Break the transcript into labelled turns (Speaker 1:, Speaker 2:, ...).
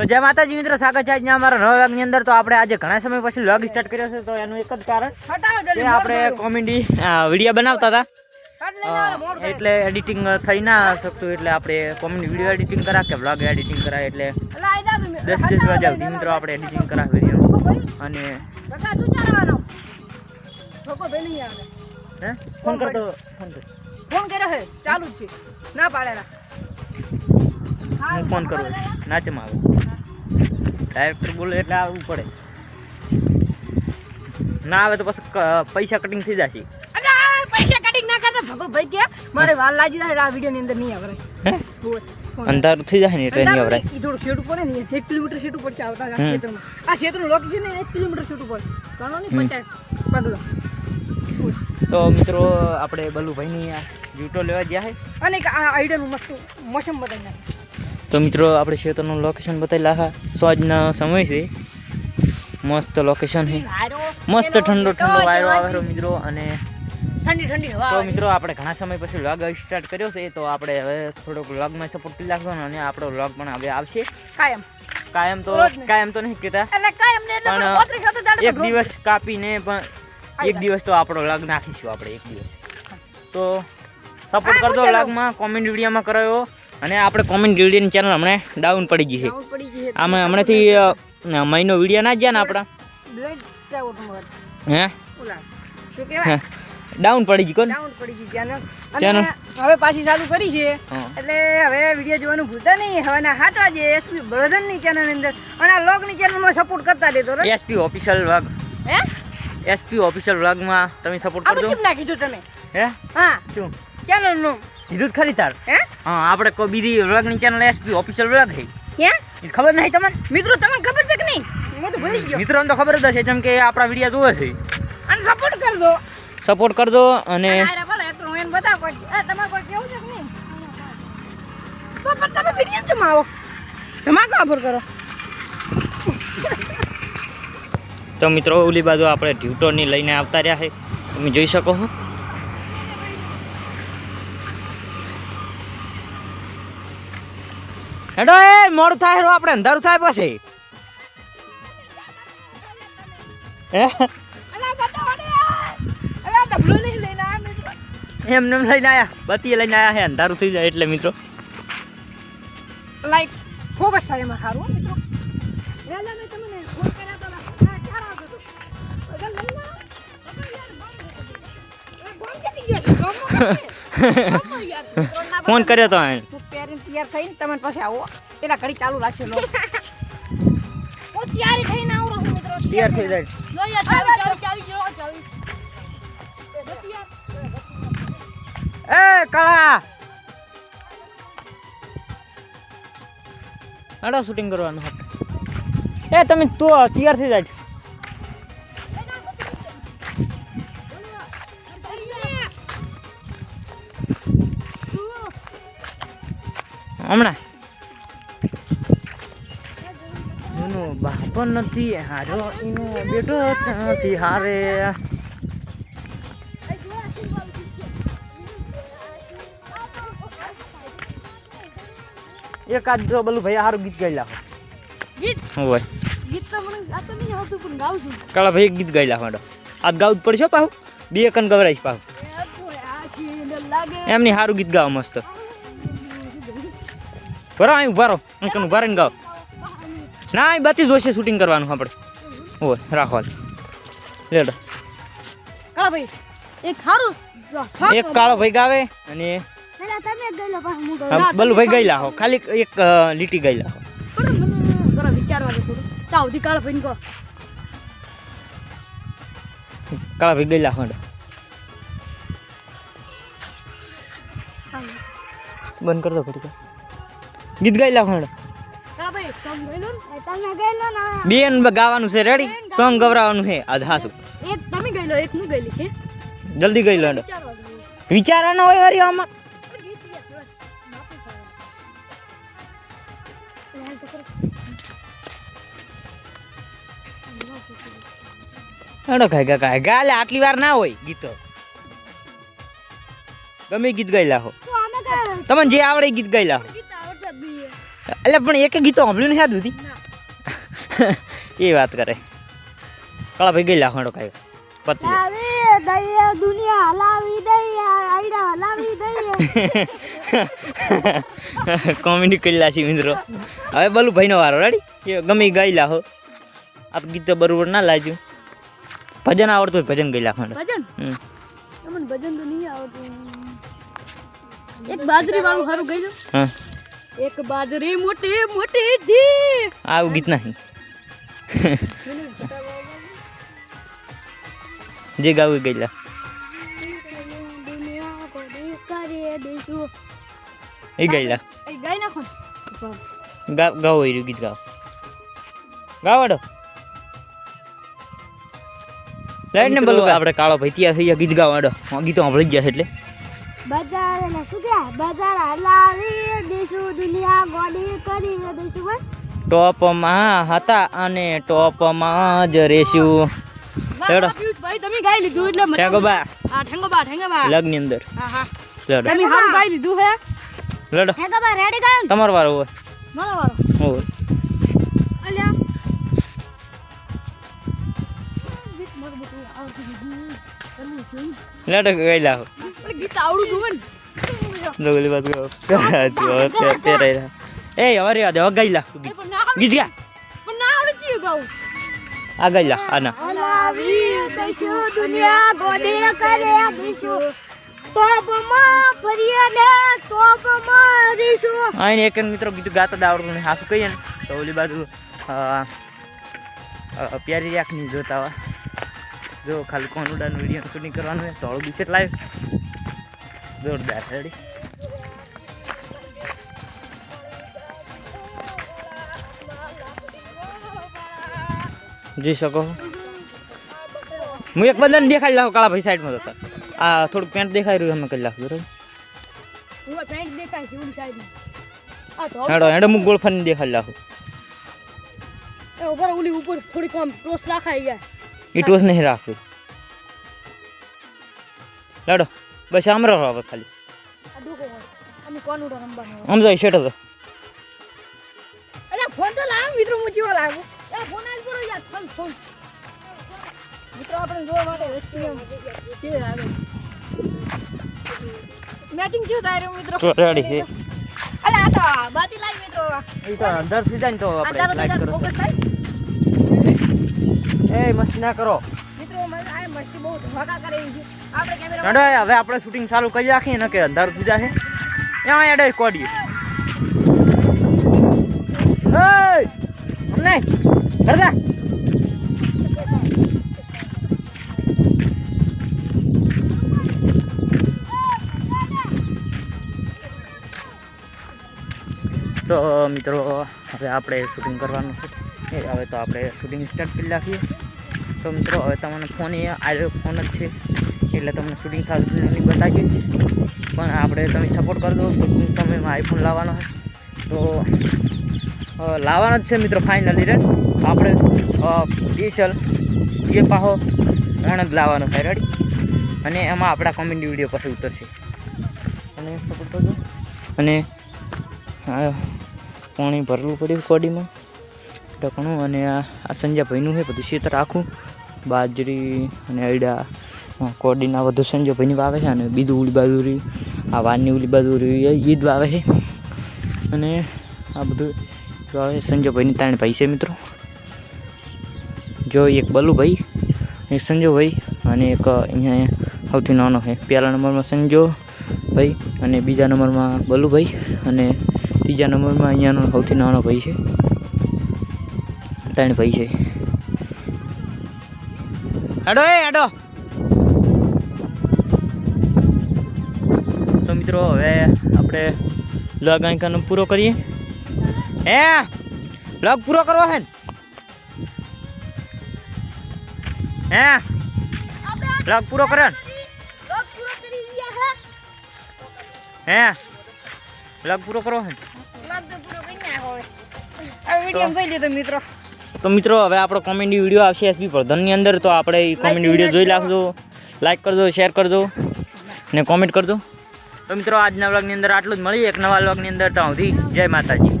Speaker 1: તો જય માતાજી મિત્રો સ્વાગત છે આજના અમારા નવા વ્લોગની અંદર. તો આપણે આજે ઘણા સમય પછી વ્લોગ સ્ટાર્ટ કર્યો છે તો એનું એક જ કારણ કે આપણે કોમેડી વીડિયો બનાવતા હતા. એટલે એડિટિંગ થઈ ના શકતું એટલે આપણે કોમેડી વીડિયો એડિટિંગ કરા કે વ્લોગ એડિટિંગ કરાય એટલે. દસ દસ વાગ્યા સુધી મિત્રો આપણે એડિટિંગ કરા વીડિયો અને ફોન કરતો ફોન કર.
Speaker 2: ફોન કર્યો હે ચાલુ જ છે. ના પાડેલા
Speaker 1: હું ફોન કરું નાચમાં આવે. ડાયરેક્ટર બોલે એટલે આવવું પડે. ના આવે તો પછી પૈસા કટિંગ થઈ જશે.
Speaker 2: પૈસા કટિંગ ના કરતા ભગો ભાઈ કે મારે વાલ લાગી જાય આ વિડિયો ની અંદર નહીં આવરાય.
Speaker 1: અંધારું થઈ જાય ને એટલે નહીં
Speaker 2: આવરાય? ઈ થોડું શેડું પડે ને એક કિલોમીટર શેડું પડશે આવતા આ ક્ષેત્રમાં. આ ક્ષેત્રનું લોકેશન ને એક કિલોમીટર શેડું પડે. ઘણો નહીં પંચાયત પગલો.
Speaker 1: તો મિત્રો આપણે બલુભાઈની આ જૂટો લેવા ગયા છે
Speaker 2: અને આ આઈડિયાનું મસ્ત મોસમ બદલ નાખે.
Speaker 1: તો મિત્રો આપણે ખેતરનું લોકેશન બતાવી હા. સોજના સમય છે. મસ્ત લોકેશન છે. મસ્ત ઠંડો ઠંડો વાયરો આવે મિત્રો અને
Speaker 2: ઠંડી ઠંડી હવા
Speaker 1: તો મિત્રો આપણે ઘણા સમય પછી વ્લોગ સ્ટાર્ટ કર્યો છે તો આપણે હવે થોડોક વ્લોગમાં સપોર્ટ કરી અને આપણો વ્લોગ પણ હવે આવશે.
Speaker 2: કાયમ.
Speaker 1: કાયમ તો કાયમ તો નહીં કહેતા. પણ એક દિવસ કાપીને પણ એક દિવસ તો આપણો વ્લોગ નાખીશું આપણે એક દિવસ. તો સપોર્ટ કરજો. વ્લોગમાં કોમેન્ટ વિડીયોમાં કરાયો. અને આપણે કોમેન્ટ વિડીયોની ચેનલ હમણે ડાઉન પડી ગઈ છે. આમાં હમણાંથી મહિનો વીડિયો ના જ્યાં ને આપણા. હે? ડાઉન પડી ગઈ કોણ?
Speaker 2: પડી ગઈ. Channel. હવે પાછી ચાલુ કરી છે. એટલે હવે વીડિયો જોવાનું ભૂલતા નહીં. હવે ના હાટ વાગે એસપી બળદનની ચેનલ અંદર. અને આ ચેનલ મેં સપોર્ટ કરતા દેતો
Speaker 1: એસપી ઓફિશિયલ વ્લોગ
Speaker 2: હે?
Speaker 1: એસપી ઓફિશિયલ વ્લોગમાં તમે સપોર્ટ
Speaker 2: કરજો
Speaker 1: કરજો.
Speaker 2: કેમ ના કીધું તમે?
Speaker 1: હે?
Speaker 2: હા.
Speaker 1: શું?
Speaker 2: ચેનલનું.
Speaker 1: કીધું ખરી તાર.
Speaker 2: હે?
Speaker 1: હા આપણે કોઈ બીજી વ્લોગની ચેનલ એસપી ઓફિશિયલ વ્લોગ છે.
Speaker 2: ક્યાં?
Speaker 1: ખબર નહીં તમને?
Speaker 2: મિત્રો તમને ખબર છે કે નહીં? હું તો ભૂલી ગયો.
Speaker 1: મિત્રોને તો ખબર જ હશે જેમ કે આપણા વીડિયો જોવે છે.
Speaker 2: અને સપોર્ટ કર દો
Speaker 1: સપોર્ટ કરજો અને
Speaker 2: અરે બોલો એક રોયન બતાવો તમારે કોઈ કેવું છે કે નહીં? તો પણ તમે વીડિયો કેમ આવો? ધમાકો આભર કરો?
Speaker 1: તો મિત્રો ઓલી બાજુ આપણે ટ્યુટોરની લઈને આવતા રહ્યા છે. તમે જોઈ શકો છો હેડો એ મોડું થાય હેરો આપણે અંધારું થાય પછી. એમને એમ લઈને આયા બતી લઈને આયા હે અંધારું થઈ જાય એટલે મિત્રો.
Speaker 2: લાઈક ફોકસ થાય એમાં સારું મિત્રો. ફોન કર્યો તો ના તૈયાર થઈને તમે પાસે આવો. એના ઘડી ચાલુ રાખશે લો. હું તૈયારી થઈને આવું રહું મિત્રો.
Speaker 1: તૈયાર થઈ જાય
Speaker 2: લો યાર ચાવી ચાવી ચાવી જો ચાવી.
Speaker 1: એ કળા! આડા શૂટિંગ કરવાનું હતું એ તમે તો તૈયાર થઈ જાય હમણાં? એનો બાપ નથી હારો એનો બેટો નથી હારે. એક આજ તો બોલું ભાઈ હારું ગીત ગાઈ લાખો.
Speaker 2: ગીત?
Speaker 1: હોય.
Speaker 2: ગીત તો મને ગાતો નહીં આવતું પણ ગાઉં છું.
Speaker 1: કાળા ભાઈ ગીત ગાઈ લાખો હેડો આ ગાઉં જ પડશે હો બે કન ગવરાઈશ
Speaker 2: લાગે.
Speaker 1: એમની સારું ગીત ગાવ મસ્ત. બરો અહીં ઊભા રહો અહીં કન ઊભા રહીને ગાઓ ના અહીં બધી જોશે શૂટિંગ કરવાનું આપણે. હોય રાખો લેડો
Speaker 2: કાળા ભાઈ એક ખારું
Speaker 1: એક કાળો ભાઈ ગાવે અને
Speaker 2: બલુ ભાઈ ગયેલા હું.
Speaker 1: ખાલી એક લીટી
Speaker 2: તાવ દી કાળા ભાઈ
Speaker 1: ગયેલા લાખો બંધ કરી દો ગીત ગાઈ લાખો બેન ગાવાનું છે રેડી સોંગ ગવરાવાનું છે. આજ હાસુ.
Speaker 2: એક તમે ગયેલો એક હું ગઈ છે
Speaker 1: જલ્દી ગઈ લો. વિચારવાનો હોય વરી આમાં. ગા ગાલે આટલી વાર ના હોય ગીતો. ગમે ગીત ગાઈ લાખો
Speaker 2: તો
Speaker 1: તમને જે આવડે ગીત ગાઈ લાખો એટલે પણ એક ગીતો સાંભળ્યું ને યાદ હતી એ વાત કરે. કળા ભાઈ ગઈ લાખો કાંઈ પતી.
Speaker 2: દુનિયા હલાવી દઈએ આઈડા હલાવી દઈએ.
Speaker 1: કોમેડી કરેલા છે મિત્રો. હવે બોલું ભાઈનો વારો રેડી કે ગમે ઈ હો. લાહો આપ ગીત તો બરોબર ના લાજ્યું ભજન આવડતું હોય ભજન ગઈ લાખો
Speaker 2: ભજન? ભજન તો નહીં આવડતું. એક બાજરી વાળું સારું ગઈ
Speaker 1: હા.
Speaker 2: એક બાજરી મોટી મોટી ધી.
Speaker 1: આવું ગીત નહીં. જે ગાવું
Speaker 2: ગયેલા.
Speaker 1: એ ગયેલા. લા
Speaker 2: એ ગઈ નાખો
Speaker 1: ગા ગાવો એ ગીત ગાવ ગાવાડો. લાઈટ ને બોલો આપણે કાળો ભાઈ ત્યાં થઈ ગયા ગીત ગાવાડો. ગીતો સાંભળી જ ગયા એટલે.
Speaker 2: બજાર ને શું કે બજાર હલાવી દઈશું દુનિયા ગોડી કરી દેશું બસ
Speaker 1: ટોપમાં હતા અને ટોપમાં જ રેશું. હેડો.
Speaker 2: ભાઈ તમે ગાઈ લીધું એટલે ઠેંગો
Speaker 1: બા.
Speaker 2: હા ઠેંગોબા ઠેંગોબા
Speaker 1: લગની અંદર.
Speaker 2: હા હા.
Speaker 1: લડો
Speaker 2: તમે હારું ગાઈ લીધું હે?
Speaker 1: લડો
Speaker 2: ઠેંગોબા રેડી ગાયો
Speaker 1: તમારો વારો હોય.
Speaker 2: મારો વારો.
Speaker 1: હોય
Speaker 2: અલ્યા.
Speaker 1: લડો ગઈ લાવો.
Speaker 2: પણ ગીત આવડું જોવે ને.
Speaker 1: ડોગલી વાત કરો છે, પેરાઈ રહ્યા. એ હવે રેવા દે હવે ગઈ લા ગીત
Speaker 2: ના
Speaker 1: ગા
Speaker 2: પણ ના આવડે ચિયો ગાવું
Speaker 1: આ ગઈ લા આના ના
Speaker 2: હલાવી દઈશું દુનિયા ગોડી કરે દઈશું ટોપમાં ફરીએ ને ટોપમાં રહીશું
Speaker 1: આ એને એક મિત્રો ગીત ગાતા આવડતું નહીં હાસું કહીએ ને તો ઓલી બાજુ અ, અ, પ્યારી રાખની જોતા હોય જો ખાલી કોનુડાનું વીડિયો શૂટિંગ કરવાનું હોય તો બી લાઈવ જોરદાર રેડી? જોઈ શકો હું એક બધાને દેખાડી લાવું કાળા ભાઈ સાઈડમાં જતા આ થોડું પેન્ટ દેખાઈ રહ્યું અમે કરી લાવું બરાબર? હેડો હેડો હું ગોળફાની દેખાડી લાવું
Speaker 2: ઉપર ઓલી ઉપર થોડી આમ ટોસ રાખાઈ ગયા
Speaker 1: એ ટોસ નહીં રાખ્યું લડો બસ આમ રહો હવે ખાલી.
Speaker 2: આ ડોકો હોય અમે કોણ ઉડો રમવાનું હોય
Speaker 1: આમ જાય શેઠ હતો
Speaker 2: અરે ફોન તો લાવ મિત્રો હું જીવો લાગુ. ફોન આજ પડો યાર ફોન ફોન મિત્રો આપણે જોવા માટે રસ્તી કે આવે. મેટિંગ કેવું થાય રહ્યું મિત્રો?
Speaker 1: રેડી છે.
Speaker 2: અરે આ તો બાતી લાઈ મિત્રો.
Speaker 1: એ તો અંદર સીધા તો આપણે લાઈક કરો.
Speaker 2: થાય.
Speaker 1: એ મસ્તી ના કરો.
Speaker 2: મિત્રો મને આ મસ્તી બહુ ધમાકા કરે છે.
Speaker 1: હેડો હવે આપણે શૂટિંગ ચાલુ કરી રાખીએ ને કે અંધારું થઈ જશે. ત્યાં એડે કોડીએ. નહીં તો, મિત્રો, હવે આપણે શૂટિંગ કરવાનું છે. એ, હવે તો આપણે શૂટિંગ સ્ટાર્ટ કરી રાખીએ તો, મિત્રો, હવે તમને ફોન એ આવ્યો ફોન જ છે. એટલે તમને શૂટિંગ થતું નહીં બતાવીએ. પણ આપણે તમે સપોર્ટ કરજો દો ટૂંક સમયમાં આઈફોન લાવવાનો હોય તો લાવવાનો જ છે મિત્રો ફાઇનલી રેડ આપણે સ્પેશિયલ એ પાહો ઓણ જ લાવવાનો છે રેડી અને એમાં આપણા કોમેડી વીડિયો પછી ઉતરશે. અને સપોર્ટ કરજો. અને પાણી ભરવું પડ્યું કોડીમાં ઢકણું અને આ આ સંજયભાઈનું છે, બધું ખેતર આખું. બાજરી અને અયડા આ કોડીના વધુ સંજયભાઈની વાવે છે અને બીજું ઉલી બાજુરી આ વારની ઉલી બાજુરી ઈદ વાવે છે. અને આ બધું વાવે સંજયભાઈની ત્રણ ભાઈ છે મિત્રો. જો એક બલુભાઈ એક સંજોભાઈ અને એક અહીંયા સૌથી નાનો છે. પહેલા નંબરમાં સંજો ભાઈ અને બીજા નંબરમાં બલુભાઈ અને ત્રીજા નંબરમાં અહીંયાનો સૌથી નાનો ભાઈ છે. ત્રણ ભાઈ છે. હેડો એ મિત્રો હવે આપણે લગ આંકાનો પૂરો કરીએ. હે લગ પૂરો કરવો હે
Speaker 2: હે
Speaker 1: લગ પૂરો કરે
Speaker 2: હે
Speaker 1: હે લગ પૂરો
Speaker 2: કરો હે તો મિત્રો
Speaker 1: તો મિત્રો હવે આપણો કોમેડી વીડિયો આવશે એસપી પ્રધાનની અંદર તો આપણે કોમેડી વીડિયો જોઈ નાખજો. લાઈક કરજો શેર કરજો ને કોમેન્ટ કરજો. તો મિત્રો, આજના વ્લોગની અંદર આટલું જ. મળીએ એક નવા વ્લોગની અંદર. તો સુધી જય માતાજી.